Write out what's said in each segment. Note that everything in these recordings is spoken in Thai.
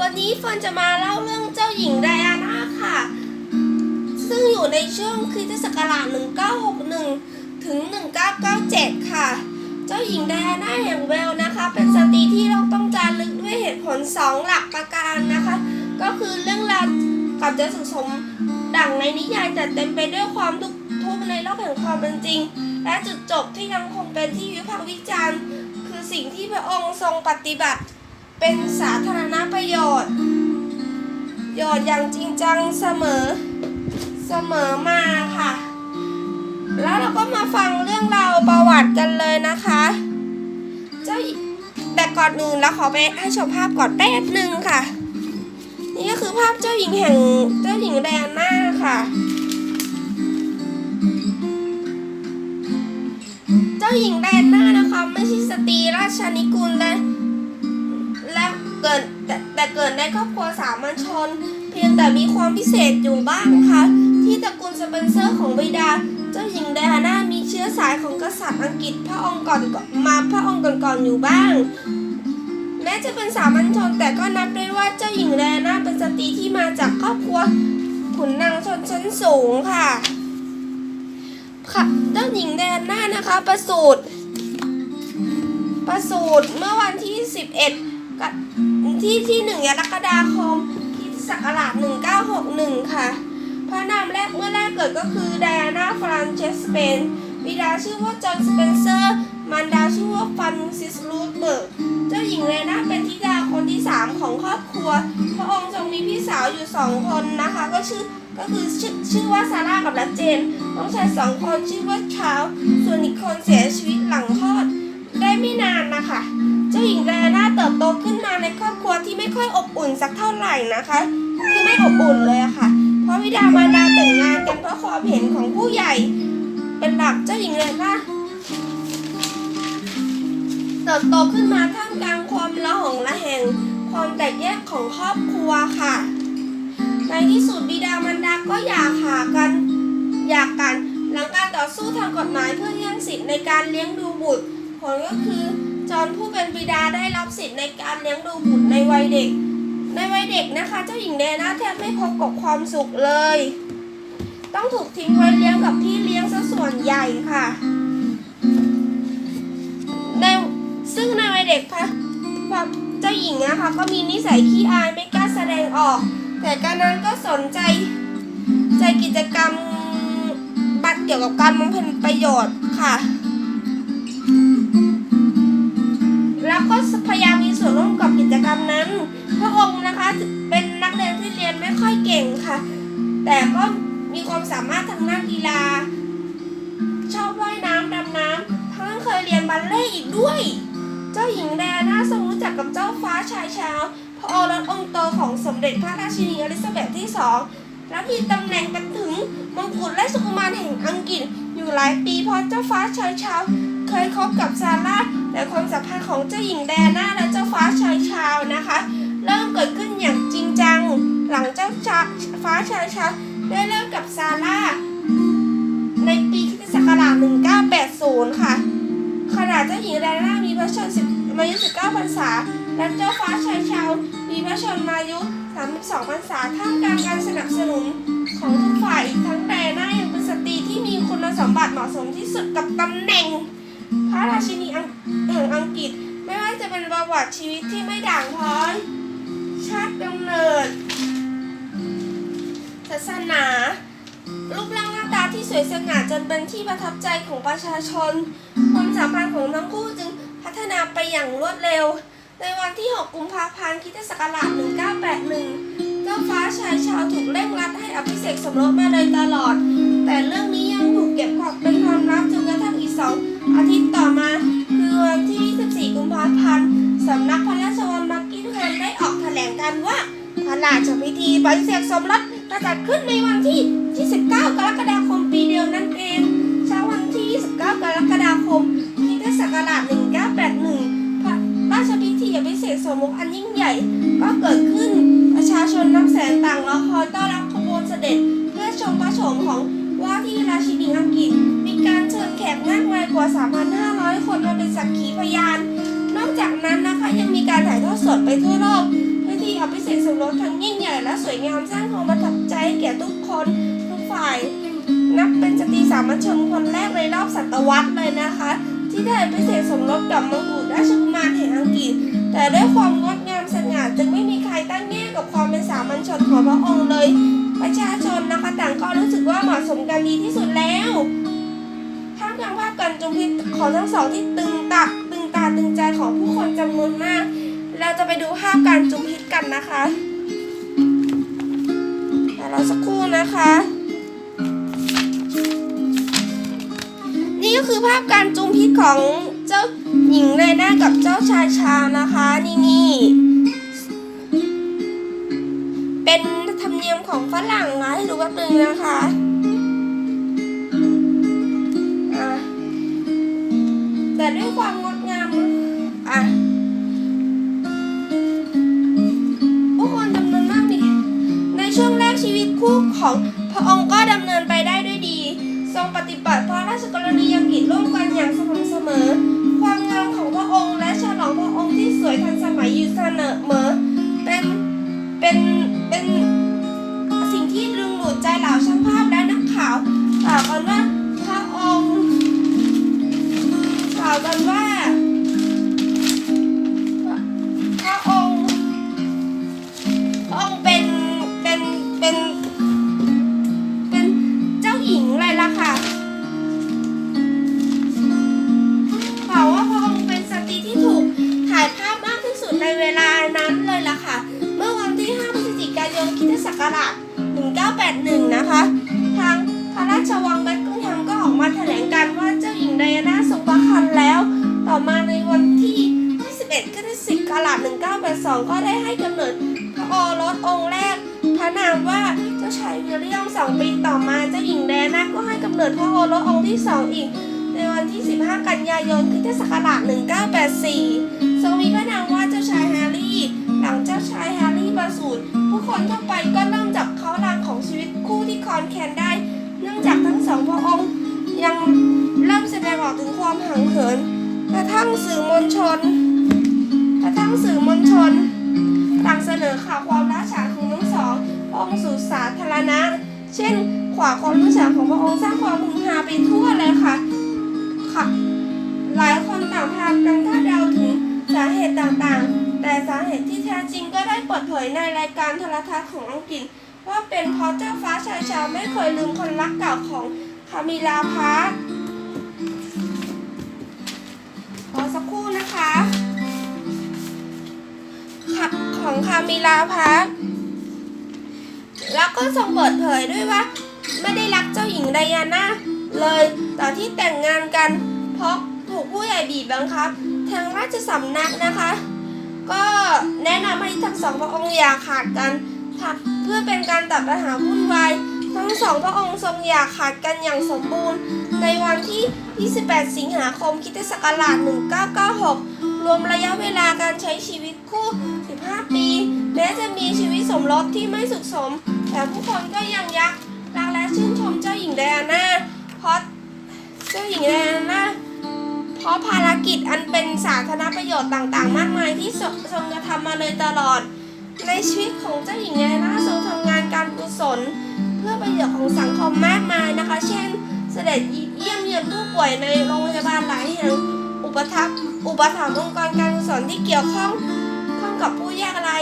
วันนี้เฟิร์นจะมาเล่าเรื่องเจ้าหญิงไดอาน่าค่ะ ซึ่งอยู่ในช่วงคริสตศักราช 1961 ถึง 1997 ค่ะ เจ้าหญิงไดอาน่าแห่งเวล์นะคะ เป็นสตรีที่เราต้องจารึกด้วยเหตุผล 2 หลักประการนะคะ ก็คือเรื่องราวกับจะสุขสมดั่งในนิยายแต่เต็มไปด้วยความทุกข์ทุกข์ในโลกแห่งความเป็นจริง และจุดจบที่ยังคงเป็นที่วิพากษ์วิจารณ์ คือสิ่งที่พระองค์ทรงปฏิบัติ เป็นสาธารณประโยชน์โยชน์อย่างจริงจังเสมอเสมอมาค่ะ แล้วเราก็มาฟังเรื่องราวประวัติกันเลยนะคะ เจ้าแต่ก่อนอื่นเราขอไปให้ชมภาพก่อนแป๊บหนึ่งค่ะ นี่ก็คือภาพเจ้าหญิงแห่งเจ้าหญิงแดนน่าค่ะ เจ้าหญิงแดนน่านะคะไม่ใช่สตรีราชนิกุลและและ เกิดแต่แต่เกิดในครอบครัวสามัญชน เพียงแต่มีความพิเศษอยู่บ้างค่ะที่ตระกูลสเปนเซอร์ของบิดา เจ้าหญิงไดอาน่ามีเชื้อสายของกษัตริย์อังกฤษพระองค์ก่อนมาพระองค์ก่อนๆอยู่บ้างแม้จะเป็นสามัญชนแต่ก็นับได้ว่าเจ้าหญิงไดอาน่าเป็นสตรีที่มาจากครอบครัวขุนนางชนชั้นสูงค่ะค่ะเจ้าหญิงไดอาน่านะคะ ประสูติประสูติเมื่อวันที่ 11 ที่ที่1กรกฎาคมคริสตศักราช1961 ค่ะ พระนามแรกเมื่อแรกเกิดก็คือไดอาน่าฟรานเชสเปนบิดาชื่อว่าจอห์นสเปนเซอร์ มารดาชื่อว่าฟันซิสลูดเบิร์ก เจ้าหญิงไดอาน่าเป็นธิดาคนที่ 3 ของครอบครัว พระองค์ทรงมีพี่สาวอยู่ 2 คนนะคะ ก็ชื่อก็คือชื่อชื่อว่าซาร่ากับลัดเจนน้องชายสองคนชื่อว่าชาร์ลส์ส่วนอีกคนเสียชีวิตหลังคลอด ได้ไม่นานนะคะ เจ้าหญิงไดอาน่าเติบโตขึ้นมาในครอบครัวที่ไม่ค่อยอบอุ่นสักเท่าไหร่นะคะ คือไม่อบอุ่นเลยอะค่ะ เพราะวิดามารดาแต่งงานกันเพราะความเห็นของผู้ใหญ่ เป็นหลักเจ้าหญิงไดอาน่าเติบโตขึ้นมาท่ามกลางความละหองละแหงความแตกแยกของครอบครัวค่ะ ในที่สุดบิดามารดาก็หย่าขากันหย่ากัน หลังการต่อสู้ทางกฎหมายเพื่อแย่งสิทธิ์ในการเลี้ยงดูบุตร ผลก็คือจอห์นผู้เป็นบิดาได้รับสิทธิ์ในการเลี้ยงดูบุตรในวัยเด็ก ในวัยเด็กนะคะ เจ้าหญิงเดน่าแทบไม่พบกับความสุขเลย ต้องถูกทิ้งไว้เลี้ยงกับพี่เลี้ยงซะส่วนใหญ่ค่ะในซึ่งในวัยเด็กพระพระเจ้าหญิงนะคะก็มีนิสัยขี้อายไม่กล้าแสดงออก แต่การนั้นก็สนใจใจกิจกรรมบัตรเกี่ยวกับการบำเพ็ญประโยชน์ค่ะ ก็พยายามมีส่วนร่วมกับกิจกรรมนั้น พระองค์นะคะเป็นนักเรียนที่เรียนไม่ค่อยเก่งค่ะ แต่ก็มีความสามารถทางด้านกีฬา ชอบว่ายน้ำดำน้ำทั้งนั้นเคยเรียนบัลเล่ต์อีกด้วย เจ้าหญิงแดน่าทรงรู้จักกับเจ้าฟ้าชายชาวพระโอรสองค์โตของสมเด็จพระราชินีอลิซาเบธที่สองและมีตำแหน่งเป็นถึงมงกุฎและสุกุมารแห่งอังกฤษอยู่หลายปีเพราะเจ้าฟ้าชายชาวเคยคบกับซาร่า แต่ความสัมพันธ์ของเจ้าหญิงแดน่าและเจ้าฟ้าชายชาวนะคะ เริ่มเกิดขึ้นอย่างจริงจังหลังเจ้าชาฟ้าชายชาวได้เลิกกับซาร่าในปีคศ1980 ค่ะขณะเจ้าหญิงแดน่ามีพระชนมายุ 19 พรรษา และเจ้าฟ้าชายชาวมีพระชนมายุ 32 พรรษาท่ามกลางการสนับสนุนของทุกฝ่ายอีกทั้งแดน่ายังเป็นสตรีที่มีคุณสมบัติเหมาะสมที่สุดกับตำแหน่ง พระราชินีอัง แห่งอังกฤษ ไม่ว่าจะเป็นประวัติชีวิตที่ไม่ด่างพร้อยชาติกำเนิด ศาสนา รูปร่างหน้าตาที่สวยสง่าจนเป็นที่ประทับใจของประชาชน ความสัมพันธ์ของทั้งคู่จึงพัฒนาไปอย่างรวดเร็ว ในวันที่ 6 กุมภาพันธ์คิศักราช 1981 เจ้าฟ้าชายชาวถูกเร่งรัดให้อภิเษกสมรสมาโดยตลอด ชพิธีปฏิเสธสมรสจะจัดขึ้นในวันที่ 29 กรกฎาคมปีเดียวนั่นเอง เช้าวันที่ 29 กรกฎาคมคริสตศักราช 1981 พระราชพิธีอภิเษกสมรสอันยิ่งใหญ่ ก็เกิดขึ้น ประชาชนนับแสนต่างรอคอยต้อนรับขบวนเสด็จ เพื่อชมพระโฉมของว่าที่ราชินีอังกฤษ มีการเชิญแขกมากมายกว่า 3,500 คนมาเป็นสักขีพยาน นอกจากนั้นนะคะยังมีการถ่ายทอดสดไปทั่วโลก อที่อภิเษสกสมรสทั้งยิ่งใหญ่และสวยงามสร้างความประทับใจแก่ทุกคนทุกฝ่าย นับเป็นสตรีสามัญชนคนแรกในรอบศตวรรษเลยนะคะ ที่ได้ไปเสกสมรสกับมกุฎราชกุมารแห่งอังกฤษ แต่ด้วยความงดงามสง่าจึงไม่มีใครตั้งแง่กับความเป็นสามัญชนของพระองค์เลย ประชาชนนะคะต่างก็รู้สึกว่าเหมาะสมกันดีที่สุดแล้วท่ามกลางภาพการจงพิษของทั้งสองที่ตึง ไปดูภาพการจุมพิษกันนะคะเราสักครู่นะคะ นี่ก็คือภาพการจุมพิษของเจ้าหญิงไดนากับเจ้าชายชานะคะ นี่นี่เป็นธรรมเนียมของฝรั่งนะให้ดูแป๊บนึงนะคะอะแต่ด้วยความง ชีวิตคู่ของพระองค์ก็ดำเนินไปได้ด้วยดี ทรงปฏิบัติพระราชกรณียกิจร่วมกันอย่างสม่ำเสมอ ความงามของพระองค์และฉลองพระองค์ที่สวยทันสมัยอยู่เสมอเป็นเป็นเป็นสิ่งที่ดึงดูดใจเหล่าช่างภาพและนักข่าวกล่าวกันว่าพระองค์กล่าวกันว่า สองปีต่อมาเจ้าหญิงไดน่าก็ให้กำเนิดพระโอรสองค์ที่สองอีก ในวันที่ 15 กันยายนคริสตศักราช 1984 ทรงมีพระนามว่าเจ้าชายแฮร์รี่ หลังเจ้าชายแฮร์รี่ประสูติผู้คนทั่วไปก็เริ่มจับเขารางของชีวิตคู่ที่คอนแคนได้ เนื่องจากทั้งสองพระองค์ยังเริ่มแสดงออกถึงความห่างเหินกระทั่งสื่อมวลชน กระทั่งสื่อมวลชนต่างเสนอข่าวความล่าช้าของทั้งสององค์สู่สาธารณะ เช่น ขวาความล่าช้าของพระองค์สร้างความฮือฮาไปทั่วเลยค่ะค่ะ หลายคนต่างพากันคาดเดาถึงสาเหตุต่างๆ แต่สาเหตุที่แท้จริงก็ได้เปิดเผยในรายการโทรทัศน์ของอังกฤษว่าเป็นเพราะเจ้าฟ้าชายชาไม่เคยลืมคนรักเก่าของคามิลาพาร์ครอสักครู่นะคะค่ะของคามิลาพาร์ แล้วก็ทรงเปิดเผยด้วยว่า ไม่ได้รักเจ้าหญิงไดอาน่าเลยตอนที่แต่งงานกัน เพราะถูกผู้ใหญ่บีบบังคับ ทางราชสำนักนะคะ ก็แนะนำให้ทั้งสองพระองค์อย่าขาดกันค่ะเพื่อเป็นการตัดปัญหาวุ่นวายทั้งสองพระองค์ทรงอย่าขาดกันอย่างสมบูรณ์ ในวันที่ 28 สิงหาคมคิตศักราช 1996 รวมระยะเวลาการใช้ชีวิตคู่ 15 ปี แม้จะมีชีวิตสมรสที่ไม่สุขสม แต่ผู้คนก็ยังยักรักและชื่นชมเจ้าหญิงไดอาน่าเพราะเจ้าหญิงไดอาน่าเพราะภารกิจอันเป็นสาธารณประโยชน์ต่างๆ มากมายที่ทรงกระทำมาเลยตลอด ในชีวิตของเจ้าหญิงแอนนาทรงทำงานการกุศล เพื่อประโยชน์ของสังคมมากมายนะคะ เช่น เสด็จเยี่ยมเยียนผู้ป่วยในโรงพยาบาลหลายแห่งอุปถัมภ์อุปถัมภ์องค์กรการกุศลที่เกี่ยวข้อง กับผู้ยากไร้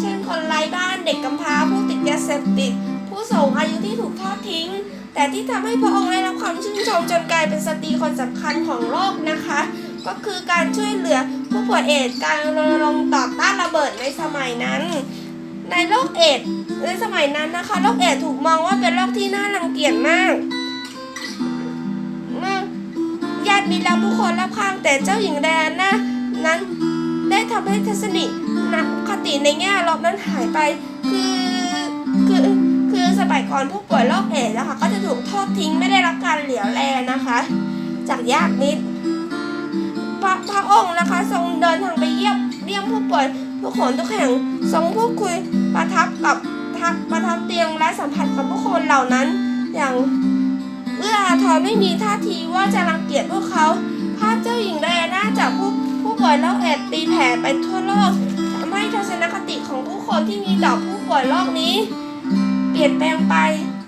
เช่นคนไร้บ้านเด็กกำพร้าผู้ติดยาเสพติด ผู้สูงอายุที่ถูกทอดทิ้ง แต่ที่ทำให้พระองค์ได้รับความชื่นชมจนกลายเป็นสตรีคนสำคัญของโลกนะคะ ก็คือการช่วยเหลือผู้ป่วยเอดส์การรณรงค์ต่อต้านระเบิดในสมัยนั้น ในโรคเอดส์ในสมัยนั้นนะคะโรคเอดส์ถูกมองว่าเป็นโรคที่น่ารังเกียจมากญาติมิตรและผู้คนรอบข้างแต่เจ้าหญิงแดนนะนั้น ได้ทำให้ทัศนินักคติในแง่ลบนั้นหายไป คือคือคือสมัยก่อนผู้ป่วยโรคเอดส์นะคะ ก็จะถูกทอดทิ้งไม่ได้รับการเหลียวแลนะคะ จากญาติมิตรพระพระองค์นะคะ ทรงเดินทางไปเยี่ยมเยี่ยมผู้ป่วยทุกคนทุกแห่งทรงพูดคุยประทับกับทับประทับเตียงและสัมผัสกับผู้คนเหล่านั้น อย่างเอื้ออาทรไม่มีท่าทีว่าจะรังเกียจพวกเขา ภาพเจ้าหญิงไดอาน่าจากผู้ ป่วยโรคเอดส์ตีแผ่ไปทั่วโลกทำให้ทัศนคติของผู้คนที่มีต่อผู้ป่วยโรคนี้ เปลี่ยนแปลงไป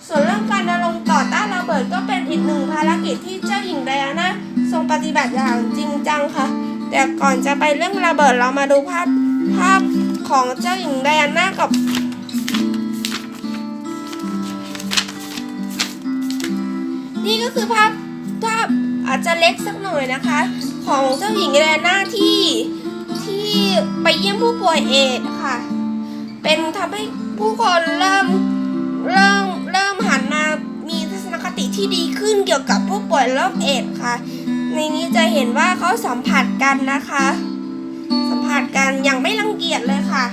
ส่วนเรื่องการดำรงต่อต้านระเบิดก็เป็นอีกหนึ่งภารกิจที่เจ้าหญิงไดอาน่าทรงปฏิบัติอย่างจริงจังค่ะ แต่ก่อนจะไปเรื่องระเบิดเรามาดูภาพภาพของเจ้าหญิงไดอาน่ากับนี่ก็คือภาพภาพอาจจะเล็กสักหน่อยนะคะ ของเจ้าหญิงไดอาน่าที่ที่ไปเยี่ยมผู้ป่วยเอดส์ค่ะ เป็นทำให้ผู้คนเริ่มเริ่มเริ่มหันมามีทัศนคติที่ดีขึ้นเกี่ยวกับผู้ป่วยโรคเอดส์ค่ะ ในนี้จะเห็นว่าเขาสัมผัสกันนะคะ สัมผัสกันอย่างไม่รังเกียจเลยค่ะ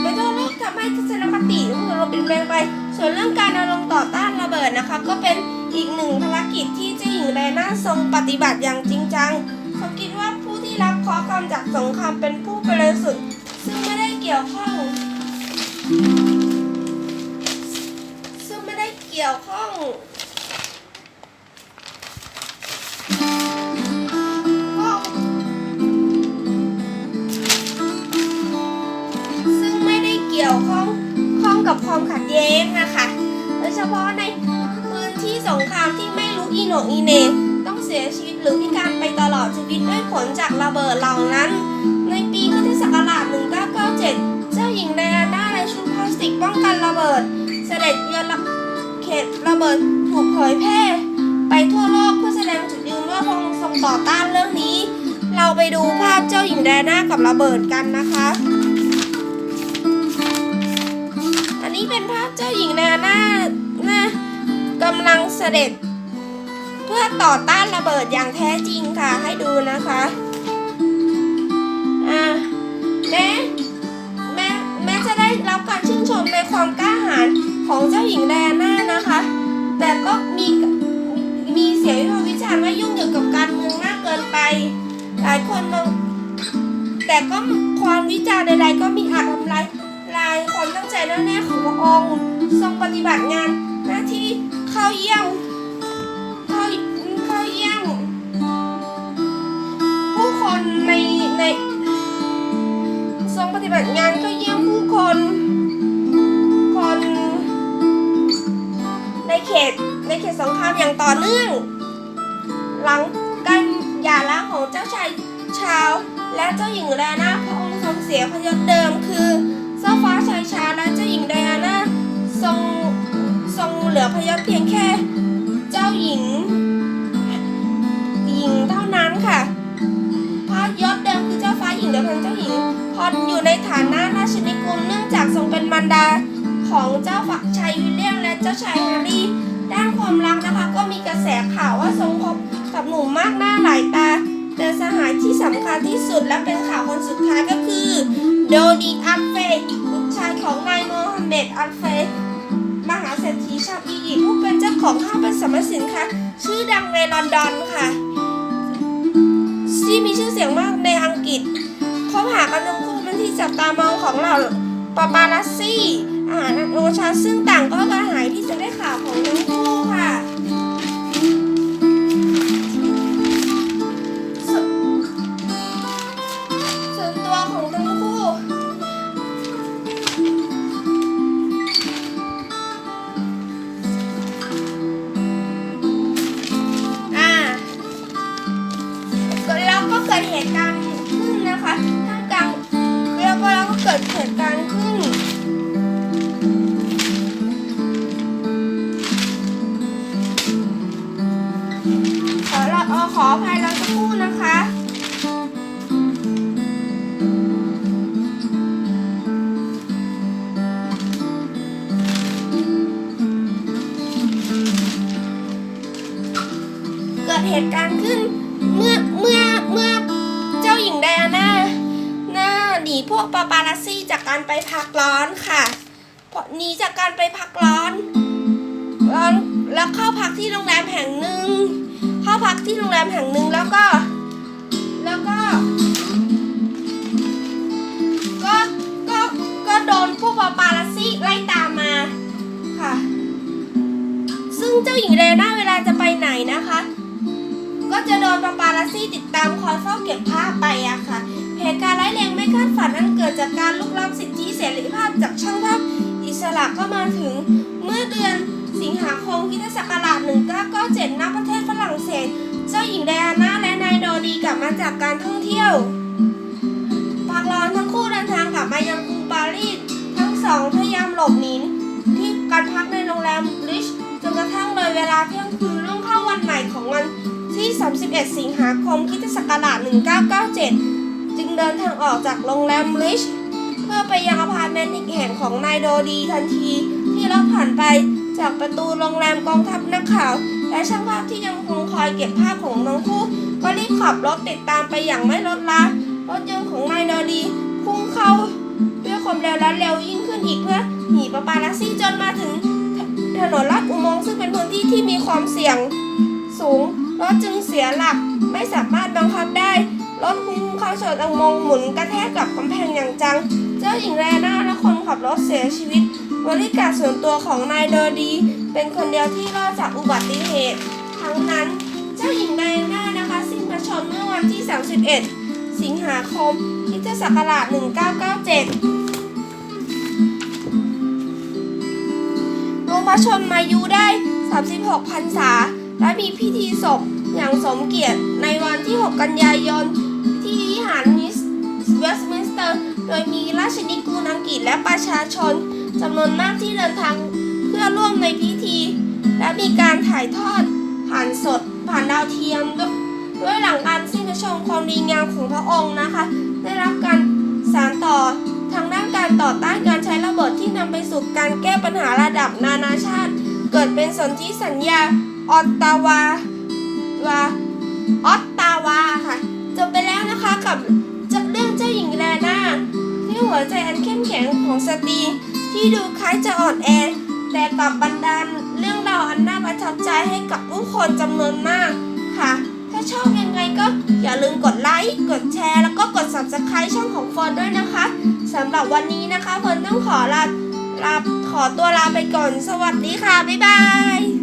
เป็นตัวเลขทำให้ทัศนคติของเราเปลี่ยนแปลงไป ส่วนเรื่องการดำรงต่อาริดนะคะ ก็เป็นอีกหนึ่งภารกิจที่เจ้าหญิงไดน่าทรงปฏิบัติอย่างจริงจังเขาคิดว่าผู้ที่รับเคราะห์กรรมจากสงครามเป็นผู้บริสุทธิ์ซึ่งไม่ได้เกี่ยวข้อง ซึ่งไม่ได้เกี่ยวข้องซึ่งไม่ได้เกี่ยวข้องข้องกับความขัดแย้งนะคะโดยเฉพาะใน สงครามที่ไม่รู้อีโหนอีเหนต้องเสียชีวิตหรือพิการไปตลอดชีวิตด้วยผลจากระเบิดเหล่านั้น ในปีคศักราช 1997 เจ้าหญิงไดอาน่าในชุดพลาสติกป้องกันระเบิด เสด็จเยือนเขตระเบิดถูกเผยแพร่ไปทั่วโลกเพื่อแสดงจุดยืนว่าพระองค์ทรงต่อต้านเรื่องนี้ เราไปดูภาพเจ้าหญิงไดอาน่ากับระเบิดกันนะคะอันนี้เป็นภาพเจ้าหญิงไดอาน่านะำลังเสด็จ เพื่อต่อต้านระเบิดอย่างแท้จริงค่ะ ให้ดูนะคะอ่าแม้แม้แม้จะได้รับการชื่นชมในความกล้าหาญของเจ้าหญิงไดน่านะคะ แต่ก็มีมีเสียงวิพากษ์วิจารณ์ว่ายุ่งเกี่ยวกับการเมืองมากเกินไป หลายคนมองแต่ก็ความวิจารณ์ใดๆก็มีอาจทำลายลายความตั้งใจแน่วแน่ของพระองค์ทรงปฏิบัติงานหน้าที่ ข้าเยี่ยมเข้าเข้าเยี่ยมผู้คนในในทรงปฏิบัติงานก็เยี่ยมผู้คน คนในเขตในเขตสงครามอย่างต่อเนื่อง หลังการหย่าร้างของเจ้าชายชาว และเจ้าหญิงไดอาน่าพระองค์ทรงเสียพระยศเดิมคือเจ้าฟ้าชายชาและเจ้าหญิงไดอาน่าทรงทรงเหลือพยศเพียง พอยู่ในฐานะราชินิกุลเนื่องจากทรงเป็นมารดาของเจ้าฝักชายวิลเลียมและเจ้าชายแฮร์รี่ ด้านความรักนะคะก็มีกระแสข่าวว่าทรงคบกับหนุ่มมากหน้าหลายตา แต่สหายที่สำคัญที่สุดและเป็นข่าวคนสุดท้ายก็คือโดดีอัลเฟย์บุตรชายของนายโมฮัมเหม็ดอัลเฟย์มหาเศรษฐีชาวอียิปต์ผู้เป็นเจ้าของห้างเป็นสรรสินค้าชื่อดังในลอนดอนค่ะ ที่มีชื่อเสียงมากในอังกฤษคบหากันทั้งคู่เป็น ที่จับตามองของเราปาปาลัสซี่อาหารโอชาซึ่งต่างก็กระหายที่จะได้ข่าวของน้อง ขอออขออภัยเราจะพูดนะคะ เกิดเหตุการณ์ขึ้นเมื่อเมื่อเมื่อเจ้าหญิงไดอาน่าหน้าหนีพวกปาปารัสซี่จากการไปพักร้อน ที่โรงแรมแห่งหนึ่งแล้วก็ แล้วก็ ก็ก็ก็โดนผู้ปาปาลสซี่ไล่ตามมาค่ะ ซึ่งเจ้าหญิงเรน่าเวลาจะไปไหนนะคะ ก็จะโดนปาปาลสซี่ติดตามคอยเฝ้าเก็บภาพไปอะค่ะเหตุการณ์ร้ายแรงไม่คาดฝันนั้นเกิดจากการลุกล้ำสิทธิเสรีภาพจากช่างภาพอิสระก็มาถึงเมื่อเดือนสิงหาคมพุทธศักราช1997บประเทศฝรั่งเศส เจ้าหญิงไดอาน่าและนายโดดีกลับมาจากการท่องเที่ยว พักร้อนทั้งคู่เดินทางกลับมายังกรุงปารีส ทั้งสองพยายามหลบหนีที่การพักในโรงแรมริชจนกระทั่งเลยเวลาเที่ยงคืนรุ่งเข้าวันใหม่ของวันที่ 31 สิงหาคมคริสตศักราช1997 จึงเดินทางออกจากโรงแรมริชเพื่อไปยังอพาร์ตเมนต์อีกแห่งของนายโดดีทันทีที่เราผ่านไปจากประตูโรงแรมกองทัพนักข่าว และช่างภาพที่ยังคงคอยเก็บภาพของทั้งคู่ ก็รีบขับรถติดตามไปอย่างไม่ลดละรถยนต์ของนายโดดีพุ่งเข้าด้วยความเร็วและเร็วยิ่งขึ้นอีกเพื่อหนีปาปารัสซี่จนมาถึงถนนลาดอุโมงค์ซึ่งเป็นพื้นที่ที่มีความเสี่ยงสูงรถจึงเสียหลักไม่สามารถบังคับได้รถพุ่งเข้าชนอุโมงค์หมุนกระแทกกับกำแพงอย่างจัง เจ้าหญิงแรน่าและคนขับรถเสียชีวิตบริการส่วนตัวของนายเดอร์ดี เป็นคนเดียวที่รอดจากอุบัติเหตุ ทั้งนั้นเจ้าหญิงไดอาน่านะคะ สิ้นพระชนม์เมื่อวันที่ 31 สิงหาคมคิสตศักราช 1997 ลงพระชนมายุได้ 36พรรษา และมีพิธีศพอย่างสมเกียรติในวันที่ 6 กันยายนที่วิหารนิสเวสต์มินสเตอร์ โดยมีราชนิกูลอังกฤษและประชาชนจำนวนมากที่เดินทาง เพื่อร่วมในพิธี และมีการถ่ายทอดผ่านสดผ่านดาวเทียมด้วยด้วยหลังการสิ้นพระชนม์ความดีงามของพระองค์นะคะ ได้รับการสานต่อทางด้านการต่อต้านการใช้ระเบิดที่นำไปสู่การแก้ปัญหาระดับนานาชาติ เกิดเป็นสนธิสัญญาออตตาวาวาออตตาวาค่ะจบไปแล้วนะคะกับจากเรื่องเจ้าหญิงแลนาที่หัวใจอันเข้มแข็งของสตรีที่ดูคล้ายจะอ่อนแอ แต่กลับบันดาลเรื่องราวอันน่าประทับใจให้กับผู้คนจำนวนมากค่ะ ถ้าชอบยังไงก็อย่าลืมกดไลค์ กดแชร์ แล้วก็กด subscribe ช่องของเฟิร์นด้วยนะคะสำหรับวันนี้นะคะเฟิร์นต้องขอลาลาขอตัวลาไปก่อน สวัสดีค่ะ บ๊ายบาย